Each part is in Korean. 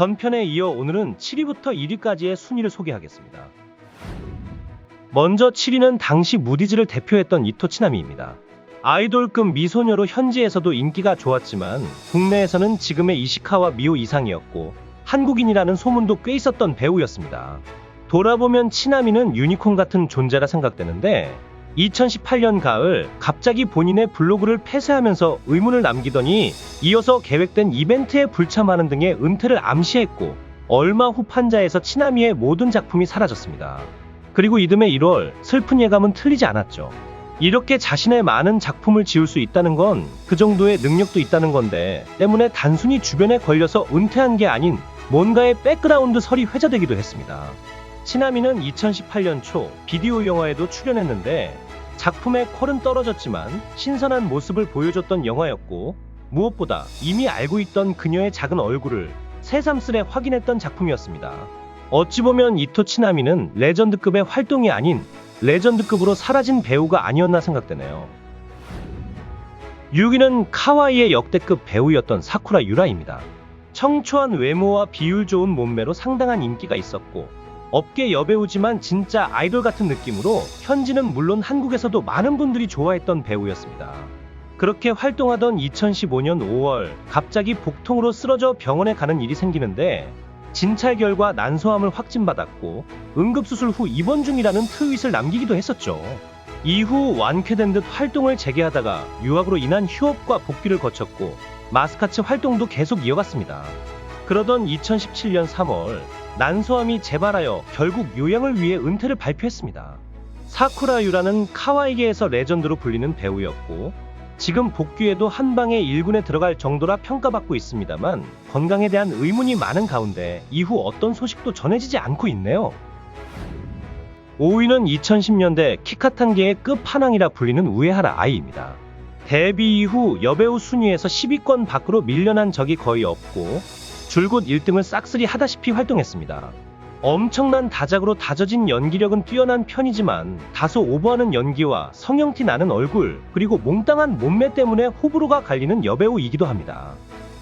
전편에 이어 오늘은 7위부터 1위까지의 순위를 소개하겠습니다. 먼저 7위는 당시 무디즈를 대표했던 이토 치나미입니다. 아이돌급 미소녀로 현지에서도 인기가 좋았지만 국내에서는 지금의 이시카와 미오 이상이었고 한국인이라는 소문도 꽤 있었던 배우였습니다. 돌아보면 치나미는 유니콘 같은 존재라 생각되는데 2018년 가을 갑자기 본인의 블로그를 폐쇄하면서 의문을 남기더니 이어서 계획된 이벤트에 불참하는 등의 은퇴를 암시했고 얼마 후 판자에서 치나미의 모든 작품이 사라졌습니다. 그리고 이듬해 1월 슬픈 예감은 틀리지 않았죠. 이렇게 자신의 많은 작품을 지울 수 있다는 건 그 정도의 능력도 있다는 건데 때문에 단순히 주변에 걸려서 은퇴한 게 아닌 뭔가의 백그라운드 설이 회자되기도 했습니다. 치나미는 2018년 초 비디오 영화에도 출연했는데 작품의 퀄은 떨어졌지만 신선한 모습을 보여줬던 영화였고 무엇보다 이미 알고 있던 그녀의 작은 얼굴을 새삼스레 확인했던 작품이었습니다. 어찌 보면 이토 치나미는 레전드급의 활동이 아닌 레전드급으로 사라진 배우가 아니었나 생각되네요. 6위는 카와이의 역대급 배우였던 사쿠라 유라입니다. 청초한 외모와 비율 좋은 몸매로 상당한 인기가 있었고 업계 여배우지만 진짜 아이돌 같은 느낌으로 현지는 물론 한국에서도 많은 분들이 좋아했던 배우였습니다. 그렇게 활동하던 2015년 5월 갑자기 복통으로 쓰러져 병원에 가는 일이 생기는데 진찰 결과 난소암을 확진받았고 응급수술 후 입원 중이라는 트윗을 남기기도 했었죠. 이후 완쾌된 듯 활동을 재개하다가 유학으로 인한 휴업과 복귀를 거쳤고 마스카츠 활동도 계속 이어갔습니다. 그러던 2017년 3월 난소암이 재발하여 결국 요양을 위해 은퇴를 발표했습니다. 사쿠라 유라는 카와이계에서 레전드로 불리는 배우였고 지금 복귀에도 한방에 1군에 들어갈 정도라 평가받고 있습니다만 건강에 대한 의문이 많은 가운데 이후 어떤 소식도 전해지지 않고 있네요. 5위는 2010년대 키카탄계의 끝판왕이라 불리는 우에하라 아이입니다. 데뷔 이후 여배우 순위에서 10위권 밖으로 밀려난 적이 거의 없고 줄곧 1등을 싹쓸이 하다시피 활동했습니다. 엄청난 다작으로 다져진 연기력은 뛰어난 편이지만 다소 오버하는 연기와 성형티 나는 얼굴 그리고 몽땅한 몸매 때문에 호불호가 갈리는 여배우이기도 합니다.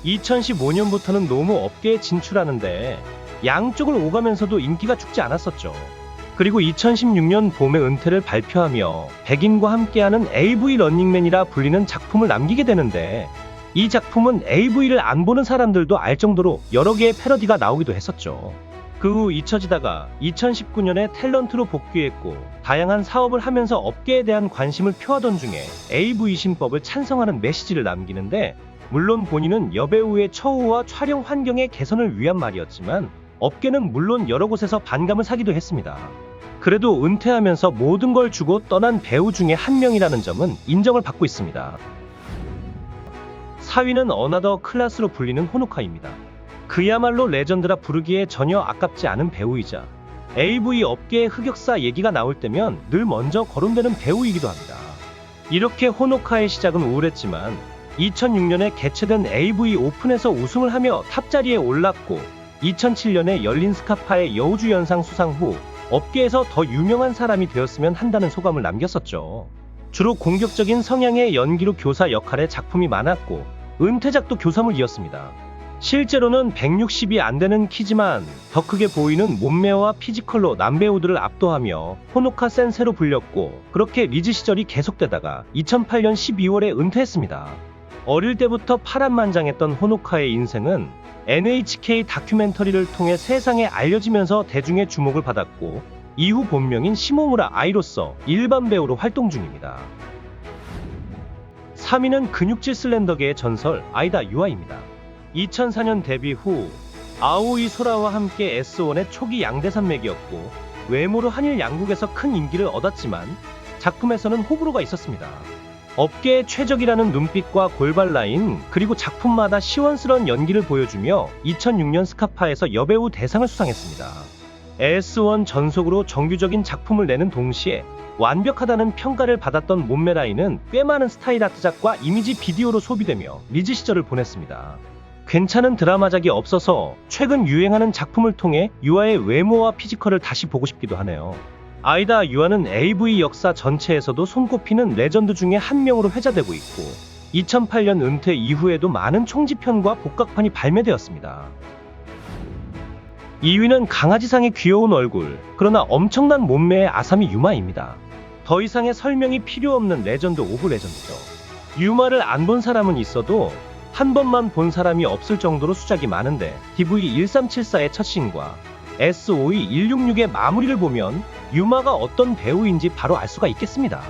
2015년부터는 너무 업계에 진출하는데 양쪽을 오가면서도 인기가 죽지 않았었죠. 그리고 2016년 봄에 은퇴를 발표하며 백인과 함께하는 AV 런닝맨이라 불리는 작품을 남기게 되는데 이 작품은 AV를 안 보는 사람들도 알 정도로 여러 개의 패러디가 나오기도 했었죠. 그 후 잊혀지다가 2019년에 탤런트로 복귀했고 다양한 사업을 하면서 업계에 대한 관심을 표하던 중에 AV 신법을 찬성하는 메시지를 남기는데 물론 본인은 여배우의 처우와 촬영 환경의 개선을 위한 말이었지만 업계는 물론 여러 곳에서 반감을 사기도 했습니다. 그래도 은퇴하면서 모든 걸 주고 떠난 배우 중에 한 명이라는 점은 인정을 받고 있습니다. 4위는 어나더 클라스로 불리는 호노카입니다. 그야말로 레전드라 부르기에 전혀 아깝지 않은 배우이자 AV 업계의 흑역사 얘기가 나올 때면 늘 먼저 거론되는 배우이기도 합니다. 이렇게 호노카의 시작은 우울했지만 2006년에 개최된 AV 오픈에서 우승을 하며 탑자리에 올랐고 2007년에 열린 스카파의 여우주연상 수상 후 업계에서 더 유명한 사람이 되었으면 한다는 소감을 남겼었죠. 주로 공격적인 성향의 연기로 교사 역할의 작품이 많았고 은퇴작도 교사물이었습니다. 실제로는 160이 안 되는 키지만 더 크게 보이는 몸매와 피지컬로 남배우들을 압도하며 호노카 센세로 불렸고 그렇게 리즈 시절이 계속되다가 2008년 12월에 은퇴했습니다. 어릴 때부터 파란만장했던 호노카의 인생은 NHK 다큐멘터리를 통해 세상에 알려지면서 대중의 주목을 받았고 이후 본명인 시모무라 아이로서 일반 배우로 활동 중입니다. 3위는 근육질 슬렌더계의 전설 아이다 유아입니다. 2004년 데뷔 후 아오이 소라와 함께 S1의 초기 양대 산맥이었고 외모로 한일 양국에서 큰 인기를 얻었지만 작품에서는 호불호가 있었습니다. 업계의 최적이라는 눈빛과 골발 라인 그리고 작품마다 시원스러운 연기를 보여주며 2006년 스카파에서 여배우 대상을 수상했습니다. AS1 전속으로 정규적인 작품을 내는 동시에 완벽하다는 평가를 받았던 몸매 라인은 꽤 많은 스타일 아트작과 이미지 비디오로 소비되며 리즈 시절을 보냈습니다. 괜찮은 드라마작이 없어서 최근 유행하는 작품을 통해 유아의 외모와 피지컬을 다시 보고 싶기도 하네요. 아이다 유아는 AV 역사 전체에서도 손꼽히는 레전드 중에 한 명으로 회자되고 있고 2008년 은퇴 이후에도 많은 총지편과 복각판이 발매되었습니다. 2위는 강아지상의 귀여운 얼굴, 그러나 엄청난 몸매의 아사미 유마입니다. 더 이상의 설명이 필요 없는 레전드 오브 레전드죠. 유마를 안 본 사람은 있어도 한 번만 본 사람이 없을 정도로 수작이 많은데 DV1374의 첫 씬과 SOE166의 마무리를 보면 유마가 어떤 배우인지 바로 알 수가 있겠습니다.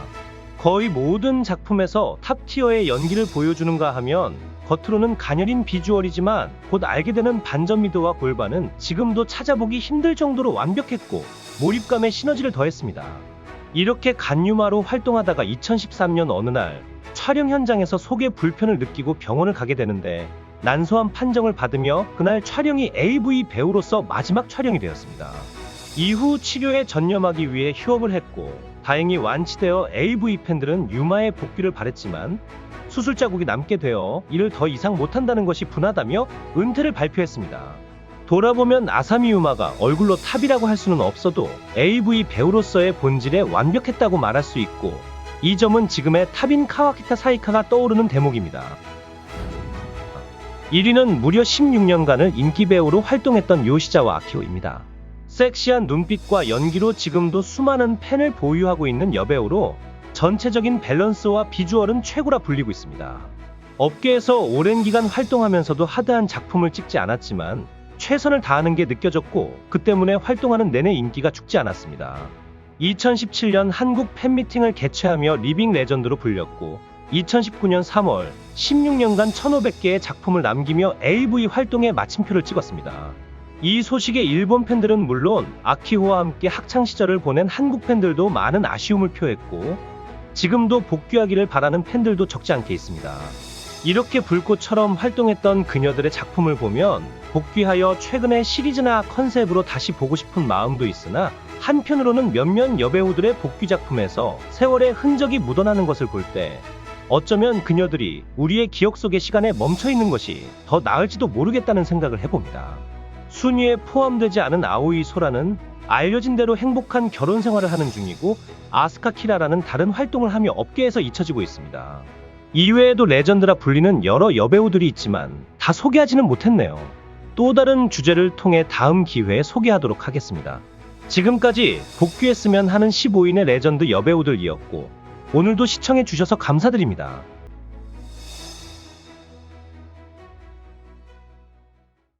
거의 모든 작품에서 탑티어의 연기를 보여주는가 하면 겉으로는 가녀린 비주얼이지만 곧 알게 되는 반전 미도와 골반은 지금도 찾아보기 힘들 정도로 완벽했고 몰입감에 시너지를 더했습니다. 이렇게 간유마로 활동하다가 2013년 어느 날 촬영 현장에서 속의 불편을 느끼고 병원을 가게 되는데 난소암 판정을 받으며 그날 촬영이 AV 배우로서 마지막 촬영이 되었습니다. 이후 치료에 전념하기 위해 휴업을 했고 다행히 완치되어 AV 팬들은 유마의 복귀를 바랬지만 수술 자국이 남게 되어 이를 더 이상 못한다는 것이 분하다며 은퇴를 발표했습니다. 돌아보면 아사미 유마가 얼굴로 탑이라고 할 수는 없어도 AV 배우로서의 본질에 완벽했다고 말할 수 있고 이 점은 지금의 탑인 카와키타 사이카가 떠오르는 대목입니다. 1위는 무려 16년간을 인기 배우로 활동했던 요시자와 아키오입니다. 섹시한 눈빛과 연기로 지금도 수많은 팬을 보유하고 있는 여배우로 전체적인 밸런스와 비주얼은 최고라 불리고 있습니다. 업계에서 오랜 기간 활동하면서도 하드한 작품을 찍지 않았지만 최선을 다하는 게 느껴졌고 그 때문에 활동하는 내내 인기가 죽지 않았습니다. 2017년 한국 팬미팅을 개최하며 리빙 레전드로 불렸고 2019년 3월 16년간 1500개의 작품을 남기며 AV 활동에 마침표를 찍었습니다. 이 소식에 일본 팬들은 물론 아키호와 함께 학창 시절을 보낸 한국 팬들도 많은 아쉬움을 표했고 지금도 복귀하기를 바라는 팬들도 적지 않게 있습니다. 이렇게 불꽃처럼 활동했던 그녀들의 작품을 보면 복귀하여 최근의 시리즈나 컨셉으로 다시 보고 싶은 마음도 있으나 한편으로는 몇몇 여배우들의 복귀 작품에서 세월의 흔적이 묻어나는 것을 볼 때 어쩌면 그녀들이 우리의 기억 속의 시간에 멈춰 있는 것이 더 나을지도 모르겠다는 생각을 해봅니다. 순위에 포함되지 않은 아오이 소라는 알려진 대로 행복한 결혼 생활을 하는 중이고 아스카 키라라는 다른 활동을 하며 업계에서 잊혀지고 있습니다. 이외에도 레전드라 불리는 여러 여배우들이 있지만 다 소개하지는 못했네요. 또 다른 주제를 통해 다음 기회에 소개하도록 하겠습니다. 지금까지 복귀했으면 하는 15인의 레전드 여배우들이었고 오늘도 시청해 주셔서 감사드립니다.